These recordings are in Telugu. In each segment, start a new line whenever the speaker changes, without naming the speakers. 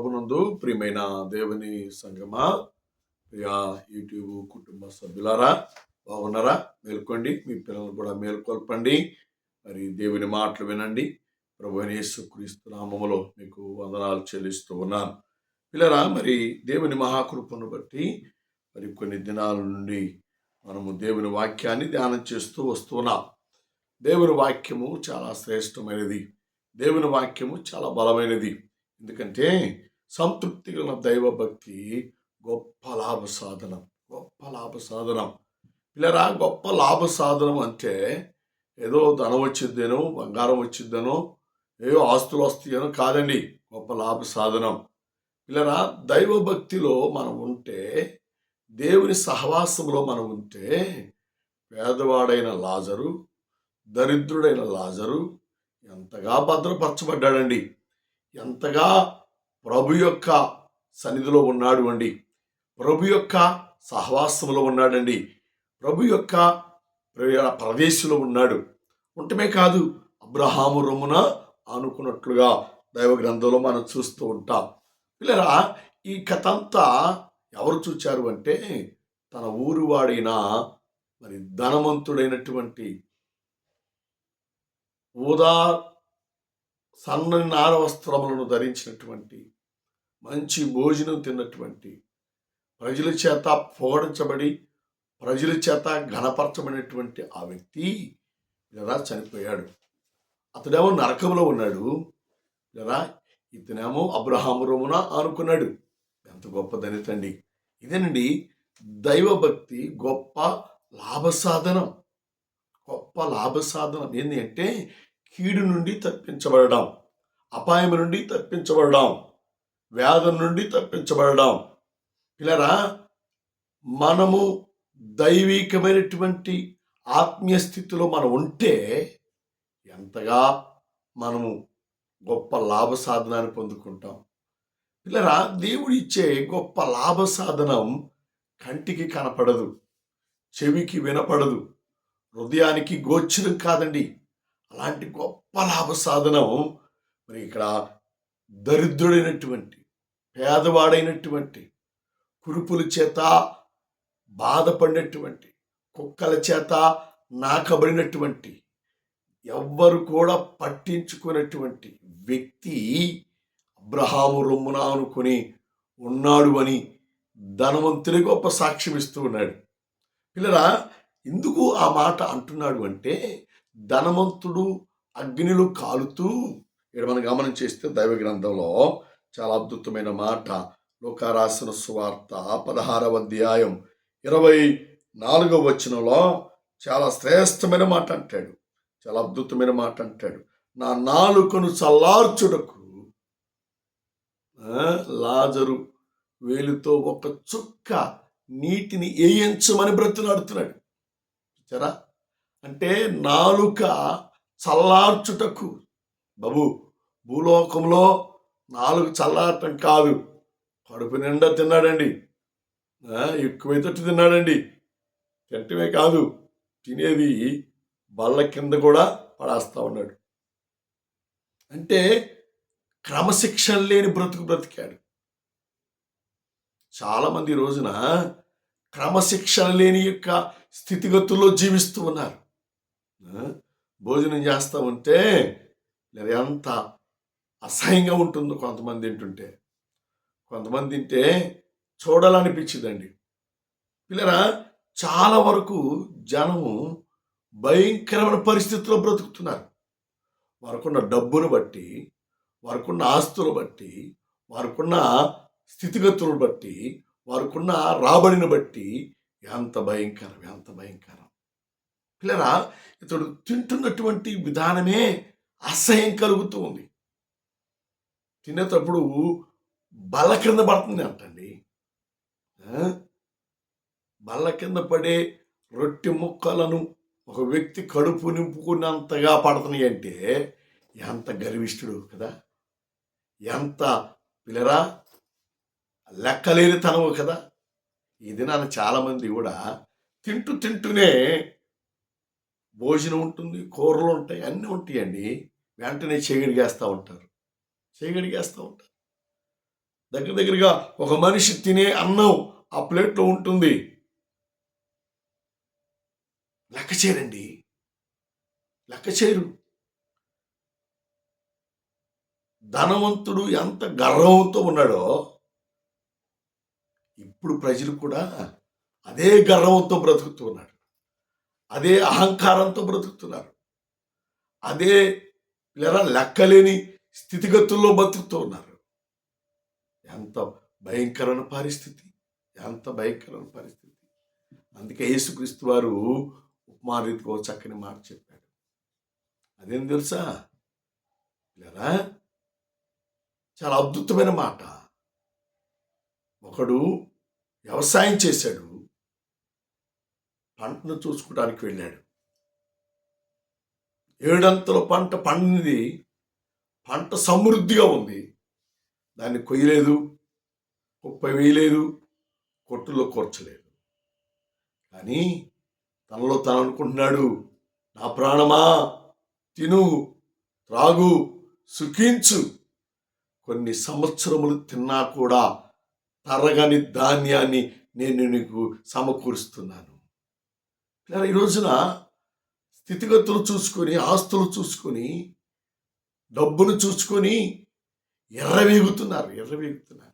ప్రభునందు ప్రియమైన దేవుని సంగమా ప్రియా యూట్యూబ్ కుటుంబ సభ్యులారా బాగున్నారా? మేల్కోండి. మీ పిల్లలు కూడా మేల్కొల్పండి. మరి దేవుని మాటలు వినండి. ప్రభు యేసుక్రీస్తు నామములో మీకు వందనాలు చెల్లిస్తూ ఉన్నాను. పిల్లరా మరి దేవుని మహాకృపను బట్టి మరి కొన్ని దినాల నుండి మనము దేవుని వాక్యాన్ని ధ్యానం చేస్తూ వస్తున్నాం దేవుని వాక్యము చాలా శ్రేష్టమైనది. దేవుని వాక్యము చాలా బలమైనది. ఎందుకంటే సంతృప్తి గల దైవభక్తి గొప్ప లాభ సాధనం గొప్ప లాభ సాధనం. పిల్లరా గొప్ప లాభ సాధనం అంటే ఏదో ధనం వచ్చిద్దేనో బంగారం వచ్చిద్దనో ఏదో ఆస్తులు వస్తాయనో కాదండి గొప్ప లాభ సాధనం. పిల్లరా దైవభక్తిలో మనం ఉంటే దేవుని సహవాసంలో మనం ఉంటే పేదవాడైన లాజరు దరిద్రుడైన లాజరు ఎంతగా భద్రపరచబడ్డాడండి. ఎంతగా ప్రభు యొక్క సన్నిధిలో ఉన్నాడు అండి. ప్రభు యొక్క సహవాసంలో ఉన్నాడండి ప్రభు యొక్క ప్రదేశంలో ఉన్నాడు. ఉండటమే కాదు అబ్రహాము రొమ్మున అనుకున్నట్లుగా దైవ గ్రంథంలో మనం చూస్తూ ఉంటాం. పిల్లరా ఈ కథ అంతా ఎవరు చూచారు అంటే తన ఊరు వాడైన మరి ధనవంతుడైనటువంటి ఊదా సన్నని నార వస్త్రములను ధరించినటువంటి మంచి భోజనం తిన్నటువంటి ప్రజల చేత పొగడించబడి ప్రజల చేత ఘనపరచబడినటువంటి ఆ వ్యక్తి లేదా చనిపోయాడు. అతడేమో నరకంలో ఉన్నాడు. ఇలా ఇతనేమో అబ్రహాము రోమున ఆనుకున్నాడు. ఎంత గొప్ప దళితండి ఇదేనండి దైవభక్తి గొప్ప లాభ సాధనం గొప్ప లాభ సాధనం ఏంటి అంటే కీడు నుండి తప్పించబడడం అపాయం నుండి తప్పించబడడం వ్యాధం నుండి తప్పించబడడం. పిల్లరా మనము దైవికమైనటువంటి ఆత్మీయ స్థితిలో మనం ఉంటే ఎంతగా మనము గొప్ప లాభ సాధనాన్ని పొందుకుంటాం. పిల్లరా దేవుడు ఇచ్చే గొప్ప లాభ సాధనం కంటికి కనపడదు చెవికి వినపడదు హృదయానికి గోచరం కాదండి. అలాంటి గొప్ప లాభ సాధనం. మరి ఇక్కడ దరిద్రుడైనటువంటి పేదవాడైనటువంటి కురుపుల చేత బాధపడినటువంటి కుక్కల చేత నాకబడినటువంటి ఎవ్వరు కూడా పట్టించుకున్నటువంటి వ్యక్తి అబ్రహాము రొమ్మున అనుకుని ఉన్నాడు అని ధనవంతుని గొప్ప సాక్ష్యం ఇస్తూ ఉన్నాడు. పిల్లరా ఎందుకు ఆ మాట అంటున్నాడు అంటే ధనవంతుడు అగ్నిలో కాలుతూ ఇక్కడ మనం గమనం చేస్తే దైవ గ్రంథంలో చాలా అద్భుతమైన మాట లోకారాసిన సువార్త పదహారవ అధ్యాయం ఇరవై నాలుగవ వచనంలో చాలా శ్రేష్టమైన మాట అంటాడు. చాలా అద్భుతమైన మాట అంటాడు. నా నాలుకను చల్లార్చుటకు లాజరు వేలుతో ఒక చుక్క నీటిని వేయించమని బ్రతులాడుతున్నాడు. చూచారా అంటే నాలుక చల్లార్చుటకు. బాబు భూలోకంలో నాలుగు చల్లారటం కాదు. కడుపు నిండా తిన్నాడండి. ఆ, ఎక్కువైతే తిన్నాడండి. తింటమే కాదు తినేది బల్ల కింద కూడా పడేస్తా ఉన్నాడు. అంటే క్రమశిక్షణ లేని బ్రతుకు బ్రతికాడు. చాలామంది రోజున క్రమశిక్షణ లేని యొక్క స్థితిగతుల్లో జీవిస్తూ ఉన్నారు. భోజనం చేస్తూ ఉంటే లేదా ఎంత అసహ్యంగా ఉంటుందో కొంతమంది తింటుంటే. కొంతమంది తింటే చూడాలనిపించిందండి పిల్లరా చాలా వరకు జనము భయంకరమైన పరిస్థితుల్లో బ్రతుకుతున్నారు. వారికున్న డబ్బును బట్టి వారికున్న ఆస్తులు బట్టి వారికున్న స్థితిగతులను బట్టి వారికున్న రాబడిని బట్టి ఎంత భయంకరం ఎంత భయంకరం. పిల్లరా ఇతడు తింటున్నటువంటి విధానమే అసహ్యం కలుగుతూ ఉంది. తినేటప్పుడు బల్ల కింద పడుతుంది అంటండి. బల్ల కింద పడే రొట్టె ముక్కలను ఒక వ్యక్తి కడుపు నింపుకున్నంతగా పడుతున్నాయి అంటే ఎంత గర్విష్ఠుడు కదా? ఎంత పిల్లరా లెక్కలేని తనవు కదా? ఈ దినాన చాలామంది కూడా తింటూ తింటూనే భోజనం ఉంటుంది కూరలు ఉంటాయి అన్నీ ఉంటాయండి. వెంటనే చేయగడిగేస్తూ ఉంటారు. చేయగడిగేస్తూ ఉంటారు. దగ్గర దగ్గరగా ఒక మనిషి తినే అన్నం ఆ ప్లేట్లో ఉంటుంది. లెక్క చేయరండి. లెక్క చేయరు. ధనవంతుడు ఎంత గర్వంతో ఉన్నాడో ఇప్పుడు ప్రజలు కూడా అదే గర్వంతో బ్రతుకుతూ ఉన్నాడు అదే అహంకారంతో బ్రతుకుతున్నారు. అదే లేదా లెక్కలేని స్థితిగతుల్లో బతుకుతూ ఉన్నారు. ఎంత భయంకరమైన పరిస్థితి. ఎంత భయంకరమైన పరిస్థితి. అందుకే యేసుక్రీస్తు వారు ఉపమారీతిగా చక్కని మాట చెప్పాడు. అదేం తెలుసా? లేరా చాలా అద్భుతమైన మాట. ఒకడు వ్యవసాయం చేశాడు. పంటను చూసుకోవడానికి వెళ్ళాడు. ఏడంతల పంట పండింది. పంట సమృద్ధిగా ఉంది. దాన్ని కొయ్యలేదు. కుప్ప వేయలేదు. కొట్టులో కూర్చలేదు. కానీ తనలో తను అనుకుంటున్నాడు నా ప్రాణమా? తిను త్రాగు సుఖించు. కొన్ని సంవత్సరములు తిన్నా కూడా తరగని ధాన్యాన్ని నేను నీకు సమకూరుస్తున్నాను. ఈ రోజున స్థితిగతులు చూసుకొని ఆస్తులు చూసుకొని డబ్బును చూసుకొని ఎర్రవేగుతున్నారు ఎర్రవేగుతున్నారు.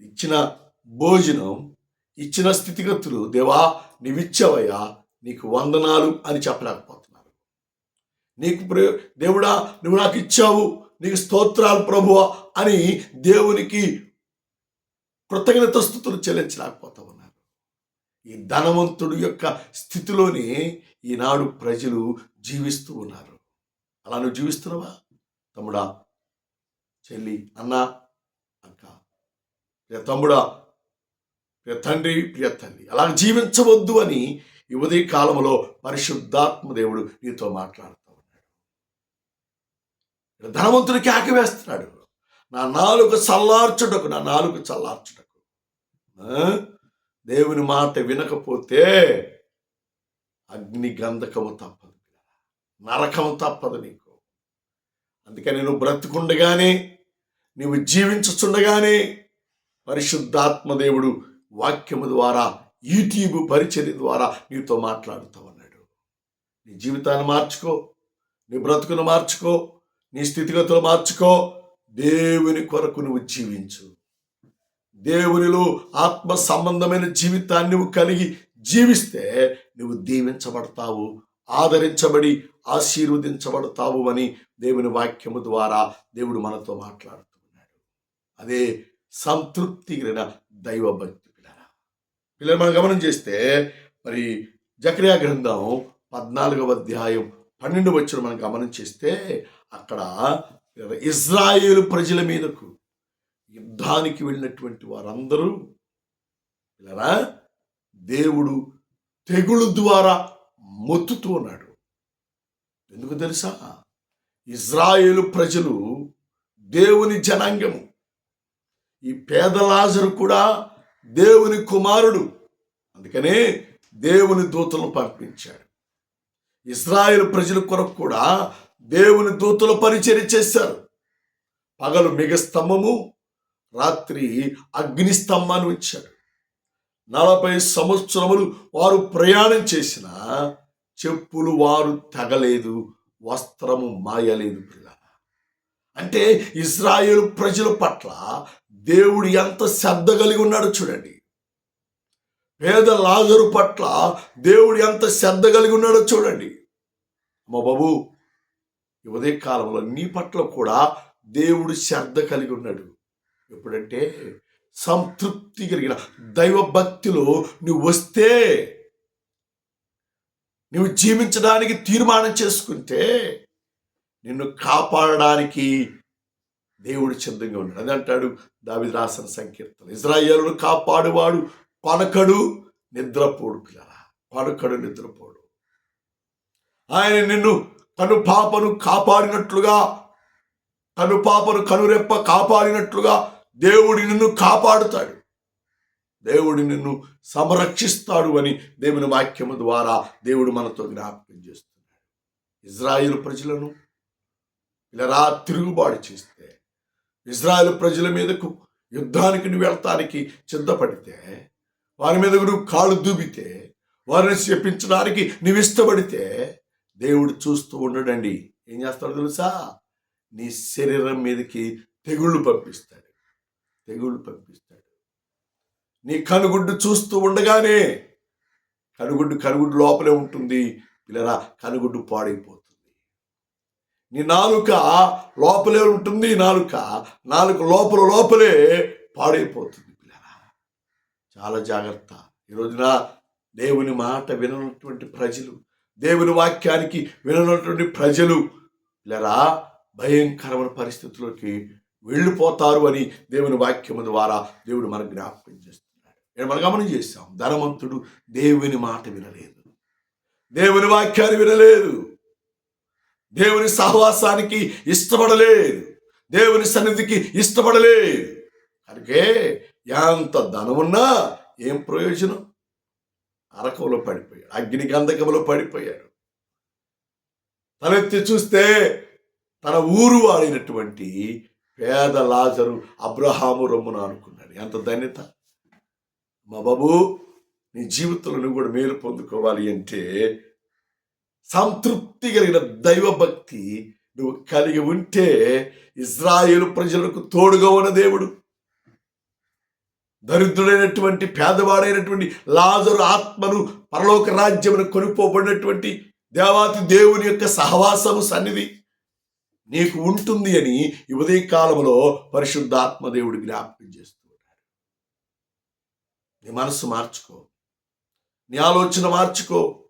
ఇచ్చిన భోజనం ఇచ్చిన స్థితిగతులు దేవా నీవిచ్చావయ్యా నీకు వందనాలు అని చెప్పలేకపోతున్నారు. నీకు ప్రే దేవుడా నువ్వు నాకు ఇచ్చావు నీకు స్తోత్రాలు ప్రభువా అని దేవునికి కృతజ్ఞత స్థుతులు చెల్లించలేకపోతావు. ఈ ధనవంతుడు యొక్క స్థితిలోనే ఈనాడు ప్రజలు జీవిస్తూ ఉన్నారు. అలా నువ్వు జీవిస్తున్నావా? తమ్ముడా చెల్లి అన్న అక్క ప్రియ తమ్ముడా ప్రియ తండ్రి ప్రియ తల్లి అలా జీవించవద్దు అని ఈ ఉదయ కాలంలో పరిశుద్ధాత్మ దేవుడు నీతో మాట్లాడుతూ ఉన్నాడు. ధనవంతుడికి ఆకివేస్తున్నాడు నా నాలుక చల్లార్చుటకు నా నాలుగు చల్లార్చుటకు. ఆ? దేవుని మాట వినకపోతే అగ్ని గంధకము తప్పదు నరకము తప్పదు నీకు. అందుకని నువ్వు బ్రతుకుండగానే నువ్వు జీవించుచుండగానే పరిశుద్ధాత్మ దేవుడు వాక్యము ద్వారా యూట్యూబ్ పరిచర్య ద్వారా నీతో మాట్లాడుతూ ఉన్నాడు. నీ జీవితాన్ని మార్చుకో నీ బ్రతుకును మార్చుకో నీ స్థితిగతులు మార్చుకో దేవుని కొరకు నువ్వు జీవించు. దేవునిలో ఆత్మ సంబంధమైన జీవితాన్ని నువ్వు కలిగి జీవిస్తే నువ్వు దీవించబడతావు ఆదరించబడి ఆశీర్వదించబడతావు అని దేవుని వాక్యము ద్వారా దేవుడు మనతో మాట్లాడుతున్నాడు. అదే సంతృప్తి కలిగిన దైవభక్తి పిల్లల పిల్లలు మనం గమనం చేస్తే మరి జక్రియా గ్రంథం పద్నాలుగవ అధ్యాయం పన్నెండు వచ్చిన మనం గమనం చేస్తే అక్కడ ఇజ్రాయేల్ ప్రజల మీదకు యుద్ధానికి వెళ్ళినటువంటి వారందరూ ఇలా దేవుడు తెగులు ద్వారా మొత్తుతూ ఉన్నాడు. ఎందుకు తెలుసా? ఇజ్రాయేలు ప్రజలు దేవుని జనాంగము. ఈ పేదలాజరు కూడా దేవుని కుమారుడు. అందుకనే దేవుని దూతలు పంపించాడు. ఇజ్రాయేల్ ప్రజల కొరకు కూడా దేవుని దూతలు పరిచర్య చేశారు. పగలు మిగ స్తంభము రాత్రి అగ్ని స్తంభాన్ని ఉంచాడు. నలభై సంవత్సరములు వారు ప్రయాణం చేసిన చెప్పులు వారు తగలేదు వస్త్రము మాయలేదు పిల్ల అంటే ఇజ్రాయేల్ ప్రజల పట్ల దేవుడు ఎంత శ్రద్ధ కలిగి ఉన్నాడో చూడండి. పేద లాజరు పట్ల దేవుడు ఎంత శ్రద్ధ కలిగి ఉన్నాడో చూడండి. మా బాబు ఈ ఉదయ కాలంలో నీ పట్ల కూడా దేవుడు శ్రద్ధ కలిగి ఉన్నాడు. ఎప్పుడంటే సంతృప్తి కలిగిన దైవ భక్తిలో నువ్వు వస్తే నువ్వు జీవించడానికి తీర్మానం చేసుకుంటే నిన్ను కాపాడడానికి దేవుడు సిద్ధంగా ఉన్నాడు. అది అంటాడు దావిది రాసిన సంకీర్తన. ఇజ్రాయేలును కాపాడువాడు కొనకడు నిద్రపోడు పిల్లల కొనకడు నిద్రపోడు. ఆయన నిన్ను కను పాపను కాపాడినట్లుగా కను పాపను కనురెప్ప కాపాడినట్లుగా దేవుడు నిన్ను కాపాడుతాడు. దేవుడు నిన్ను సంరక్షిస్తాడు అని దేవుని వాక్యము ద్వారా దేవుడు మనతో జ్ఞాపకం చేస్తున్నాడు. ఇజ్రాయిల్ ప్రజలను ఇలా తిరుగుబాటు చేస్తే ఇజ్రాయెల్ ప్రజల మీదకు యుద్ధానికి నువ్వు వెళ్తానికి చింతపడితే వారి మీదకు నువ్వు కాళ్ళు దూపితే వారిని చెప్పించడానికి నువ్వు ఇష్టపడితే దేవుడు చూస్తూ ఉండడండి. ఏం చేస్తాడు తెలుసా? నీ శరీరం మీదకి తెగుళ్ళు పంపిస్తాడు. తెగుళ్ళు పంపిస్తాడు. నీ కనుగుడ్డు చూస్తూ ఉండగానే కనుగుడ్డు కనుగుడ్డు లోపలే ఉంటుంది. పిల్లరా కనుగుడ్డు పాడైపోతుంది. నీ నాలుక లోపలే ఉంటుంది. నాలుక నాలుక లోపల లోపలే పాడైపోతుంది పిల్లరా. చాలా జాగ్రత్త. ఈ రోజున దేవుని మాట విననటువంటి ప్రజలు దేవుని వాక్యానికి విననటువంటి ప్రజలు పిల్లరా భయంకరమైన పరిస్థితుల్లోకి వెళ్ళిపోతారు అని దేవుని వాక్యము ద్వారా దేవుడు మనకు జ్ఞాపకం చేస్తున్నాడు. నేను మనం గమనం చేస్తాం ధనవంతుడు దేవుని మాట వినలేదు. దేవుని వాక్యాన్ని వినలేదు. దేవుని సహవాసానికి ఇష్టపడలేదు. దేవుని సన్నిధికి ఇష్టపడలేదు. అందుకే ఎంత ధనమున్నా ఏం ప్రయోజనం? అరకంలో పడిపోయాడు. అగ్ని గంధకంలో పడిపోయాడు. తలెత్తి చూస్తే తన ఊరు వాడినటువంటి పేద లాజరు అబ్రహాము రొమ్మున అనుకున్నాడు. ఎంత ధన్యత. మా బాబు నీ జీవితంలో నువ్వు కూడా మేలు పొందుకోవాలి అంటే సంతృప్తి కలిగిన దైవభక్తి నువ్వు కలిగి ఉంటే ఇజ్రాయేల్ ప్రజలకు తోడుగా ఉన్న దేవుడు. దరిద్రుడైనటువంటి పేదవాడైనటువంటి లాజరు ఆత్మను పరలోక రాజ్యమును కొనుక్కోబడినటువంటి దేవాతి దేవుని యొక్క సహవాసము సన్నిధి. నీకు ఉంటుంది అని ఉదయ కాలంలో పరిశుద్ధాత్మ దేవుడు జ్ఞాపకం చేస్తూ ఉంటాడు నీ మనసు మార్చుకో. నీ ఆలోచన మార్చుకో.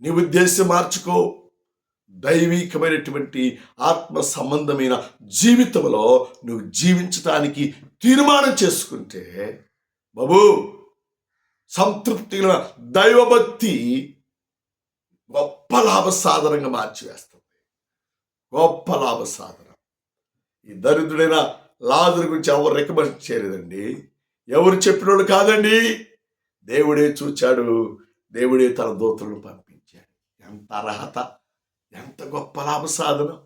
నీ ఉద్దేశం మార్చుకో. దైవికమైనటువంటి ఆత్మ సంబంధమైన జీవితంలో నువ్వు జీవించడానికి తీర్మానం చేసుకుంటే బాబు సంతృప్తి దైవభక్తి గొప్ప లాభ సాధనంగా మార్చివేస్తుంది. గొప్ప లాభ సాధన. ఈ దరిద్రుడైన లాజరు గురించి ఎవరు రికమెండ్ చేయలేదండి. ఎవరు చెప్పినోడు కాదండి. దేవుడే చూచాడు. దేవుడే తన దూతలను పంపించాడు. ఎంత అర్హత ఎంత గొప్ప లాభ సాధన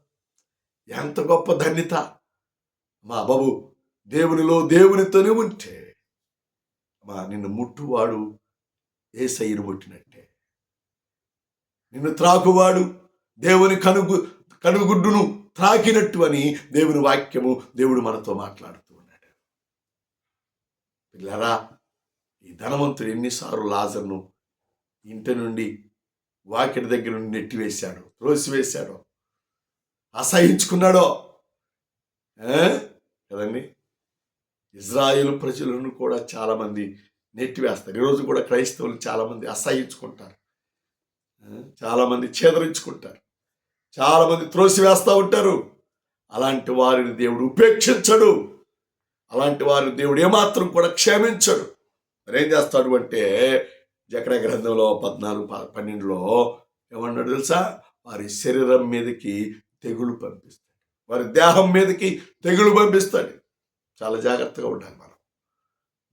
ఎంత గొప్ప ధన్యత. మా బాబు దేవునిలో దేవునితోనే ఉంటే మా నిన్ను ముట్టువాడు ఏ సైను ముట్టినట్టే. నిన్ను త్రాకువాడు దేవుని కనుగు కడుగుడ్డును త్రాకినట్టు అని దేవుని వాక్యము దేవుడు మనతో మాట్లాడుతూ ఉన్నాడు. పిల్లరా ఈ ధనవంతుడు ఎన్నిసార్లు లాజర్ను ఇంటి నుండి వాకిటి దగ్గర నుండి నెట్టివేశాడు త్రోసివేశాడో అసహించుకున్నాడో? కదండి? ఇజ్రాయేల్ ప్రజలను కూడా చాలామంది నెట్టివేస్తారు ఈరోజు కూడా క్రైస్తవులు చాలామంది అసహించుకుంటారు. చాలామంది చేదరించుకుంటారు. చాలామంది త్రోసివేస్తూ ఉంటారు. అలాంటి వారిని దేవుడు ఉపేక్షించడు. అలాంటి వారిని దేవుడు ఏమాత్రం కూడా క్షమించడు. మరి ఏం చేస్తాడు అంటే జకడ గ్రంథంలో పద్నాలుగు పన్నెండులో ఏమన్నాడు తెలుసా? వారి శరీరం మీదకి తెగులు పంపిస్తాడు. వారి దేహం మీదకి తెగులు పంపిస్తాడు. చాలా జాగ్రత్తగా ఉండాలి మనం.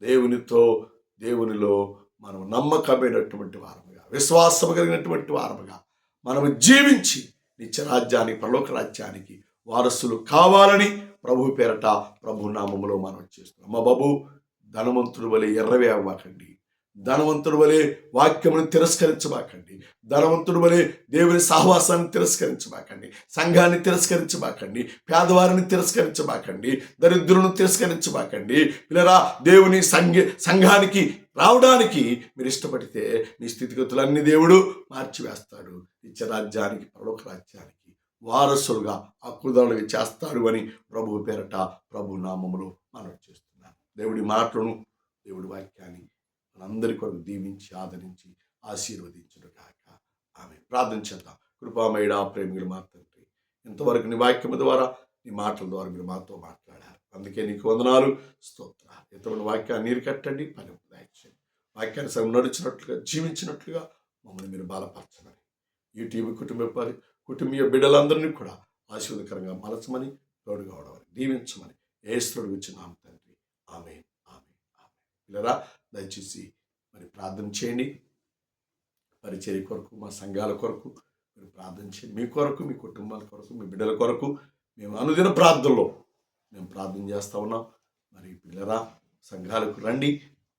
దేవునితో దేవునిలో మనం నమ్మకమైనటువంటి వారముగా విశ్వాసం కలిగినటువంటి వారముగా మనము జీవించి నిత్యరాజ్యానికి పరలోక రాజ్యానికి వారసులు కావాలని ప్రభు పేరట ప్రభు నామములో మనం చేస్తున్నాం. మా బాబు ధనవంతుడు వలె ఎర్రవే అవ్వకండి ధనవంతుడు వలె వాక్యమును తిరస్కరించబాకండి. ధనవంతుడు వలె దేవుని సహవాసాన్ని తిరస్కరించబాకండి. సంఘాన్ని తిరస్కరించబాకండి. పేదవారిని తిరస్కరించబాకండి. దరిద్రులను తిరస్కరించబాకండి. పిల్లరా దేవుని సంఘ సంఘానికి రావడానికి మీరు ఇష్టపడితే మీ స్థితిగతులన్నీ దేవుడు మార్చివేస్తాడు. నిత్యరాజ్యానికి పరలోక రాజ్యానికి వారసులుగా హక్కుదారులుగా చేస్తాడు అని ప్రభు పేరట ప్రభు నామములు మనం చేస్తున్నాను. దేవుడి మాటలను దేవుడి వాక్యాన్ని మనందరి కొరకు దీవించి ఆదరించి ఆశీర్వదించును కాక ఆమె ప్రార్థన చేద్దాం. కృపామయుడ ప్రేమికులు మా తండ్రి ఇంతవరకు నీ వాక్యము ద్వారా నీ మాటల ద్వారా మీరు మాతో మాట్లాడారు. అందుకే నీకు వందనాలు స్తోత్రాలు. ఇతరుల వాక్యాన్ని నీరు కట్టండి పని దాయించండి. వాక్యాన్ని సగం నడిచినట్లుగా జీవించినట్లుగా మమ్మల్ని మీరు బలపరచమని. యూట్యూబ్ కుటుంబ కుటుంబీయ బిడ్డలందరినీ కూడా ఆశీర్వదకరంగా మలచమని తోడుగా ఉండవని దీవించమని ఏ స్థుడు తండ్రి ఆమె తండ్రి. ఆమె పిల్లరా దయచేసి మరి ప్రార్థన చేయండి. పరిచర్య కొరకు మా సంఘాల కొరకు మీరు ప్రార్థన చేయండి. మీ కొరకు మీ కుటుంబాల కొరకు మీ బిడ్డల కొరకు మేము అనుదిన ప్రార్థనలో మేము ప్రార్థన చేస్తూ ఉన్నాం. మరి పిల్లరా సంఘాలకు రండి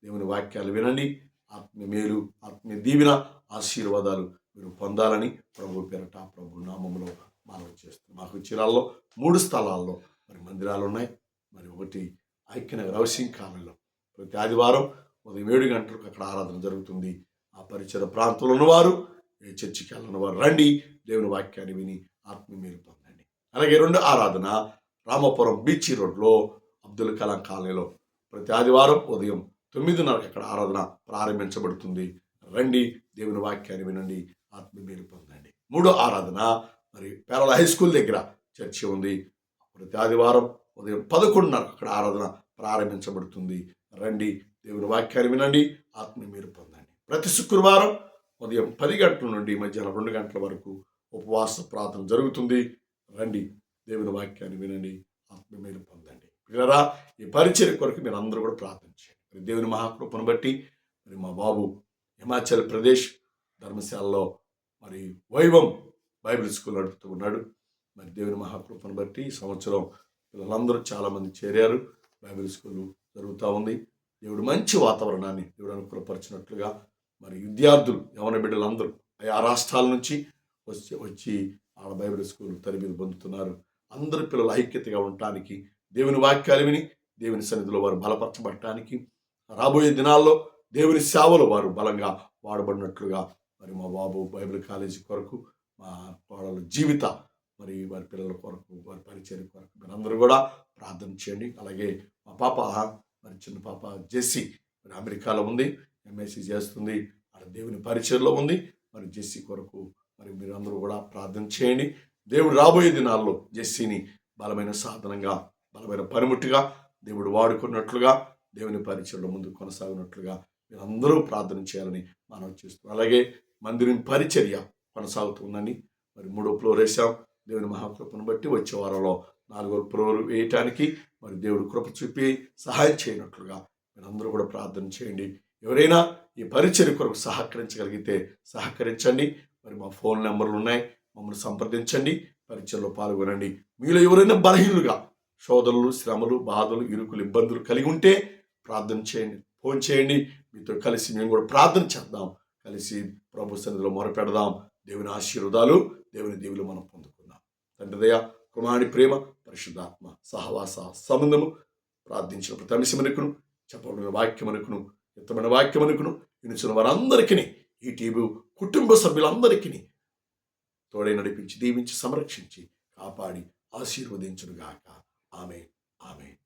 దేవుని వాక్యాలు వినండి ఆత్మీయ మేలు ఆత్మీయ దీవెన ఆశీర్వాదాలు మీరు పొందాలని ప్రభు పేరట ప్రభు నామంలో మనం చేస్తున్నాం. మాకు చిరాల్లో మూడు స్థలాల్లో మరి మందిరాలు ఉన్నాయి. మరి ఒకటి ఐక్యనగర్ హౌసింగ్ కాలనీలో ప్రతి ఆదివారం ఉదయం ఏడు గంటలకు అక్కడ ఆరాధన జరుగుతుంది. ఆ పరిచయ ప్రాంతంలో ఉన్నవారు ఏ చర్చికి వెళ్ళిన వారు రండి దేవుని వాక్యాన్ని విని ఆత్మ మీరు పొందండి. అలాగే రెండు ఆరాధన రామపురం బీచ్ రోడ్లో అబ్దుల్ కలాం కాలనీలో ప్రతి ఆదివారం ఉదయం తొమ్మిదిన్నరకు అక్కడ ఆరాధన ప్రారంభించబడుతుంది. రండి దేవుని వాక్యాన్ని వినండి ఆత్మ మేలు పొందండి. మూడో ఆరాధన మరి పేరల హై స్కూల్ దగ్గర చర్చి ఉంది. ప్రతి ఆదివారం ఉదయం పదకొండున్నరకు అక్కడ ఆరాధన ప్రారంభించబడుతుంది. రండి దేవుని వాక్యాన్ని వినండి ఆత్మ మీరు పొందండి. ప్రతి శుక్రవారం ఉదయం పది గంటల నుండి మధ్యాహ్నం రెండు గంటల వరకు ఉపవాస ప్రార్థన జరుగుతుంది. రండి దేవుని వాక్యాన్ని వినండి ఆత్మ మీరు పొందండి. పిల్లరా ఈ పరిచయం కొరకు మీరు అందరూ కూడా ప్రార్థన చేయండి. మరి దేవుని మహాకృపను బట్టి మరి మా బాబు హిమాచల్ ప్రదేశ్ ధర్మశాలలో మరి వైభవం బైబిల్ స్కూల్ నడుపుతూ ఉన్నాడు. మరి దేవుని మహాకృపను బట్టి ఈ సంవత్సరం పిల్లలందరూ చాలామంది చేరారు. బైబిల్ స్కూల్ జరుగుతూ ఉంది. దేవుడు మంచి వాతావరణాన్ని దేవుడు అనుకూలపరిచినట్లుగా మరి విద్యార్థులు యవన బిడ్డలందరూ ఆయా రాష్ట్రాల నుంచి వచ్చి వచ్చి ఆడ బైబిల్ స్కూల్ తరబిలు పొందుతున్నారు. అందరి పిల్లలు ఐక్యతగా ఉండటానికి దేవుని వాక్యాలు విని దేవుని సన్నిధిలో వారు బలపరచబడటానికి రాబోయే దినాల్లో దేవుని సేవలో వారు బలంగా వాడబడినట్లుగా మరి మా బాబు బైబిల్ కాలేజీ కొరకు మా వాళ్ళ జీవిత మరి వారి పిల్లల కొరకు వారి పరిచయం కొరకు మీరందరూ కూడా ప్రార్థన చేయండి. అలాగే మా పాప మరి చిన్న పాప జెస్సీ మరి అమెరికాలో ఉంది ఎంఎస్సి చేస్తుంది ఆడ దేవుని పరిచయంలో ఉంది. మరి జెస్సీ కొరకు మరి మీరు అందరూ కూడా ప్రార్థన చేయండి. దేవుడు రాబోయే దినాల్లో జెస్సీని బలమైన సాధనంగా బలమైన పనిముట్టుగా దేవుడు వాడుకున్నట్లుగా దేవుని పరిచయంలో ముందు కొనసాగినట్లుగా మీరందరూ ప్రార్థన చేయాలని మనం చేస్తున్నాం. అలాగే మందిరం పరిచర్య కొనసాగుతుందని మరి మూడో ఫ్లోర్ వేసాం దేవుని మహాకృపను బట్టి వచ్చే వారంలో నాలుగో ప్రోలు వేయటానికి మరి దేవుడు కృప చూపి సహాయం చేయనట్లుగా మీరందరూ కూడా ప్రార్థన చేయండి. ఎవరైనా ఈ పరిచయం కొరకు సహకరించగలిగితే సహకరించండి. మరి మా ఫోన్ నెంబర్లు ఉన్నాయి. మమ్మల్ని సంప్రదించండి. పరిచయలో పాల్గొనండి. మీలో ఎవరైనా బలహీనులుగా శోధనలు శ్రమలు బాధలు ఇరుకులు ఇబ్బందులు కలిగి ఉంటే ప్రార్థన చేయండి. ఫోన్ చేయండి. మీతో కలిసి మేము కూడా ప్రార్థన చేద్దాం. కలిసి ప్రభు సన్నిధిలో మొరపెడదాం. దేవుని ఆశీర్వాదాలు దేవుని దేవులు మనం పొందుకుందాం. తండ్రిదయ కుమారుడి ప్రేమ పరిశుద్ధాత్మ సహవాస సంబంధము. ప్రార్థించిన ప్రతమిశమనుకును చెప్పబడిన వాక్యమనుకును యుద్ధమైన వాక్యమనుకును వినిచిన వారందరికీ ఈ టీవీ కుటుంబ సభ్యులందరికీ తోడై నడిపించి దీవించి సంరక్షించి కాపాడి ఆశీర్వదించునుగాక. ఆమె ఆమె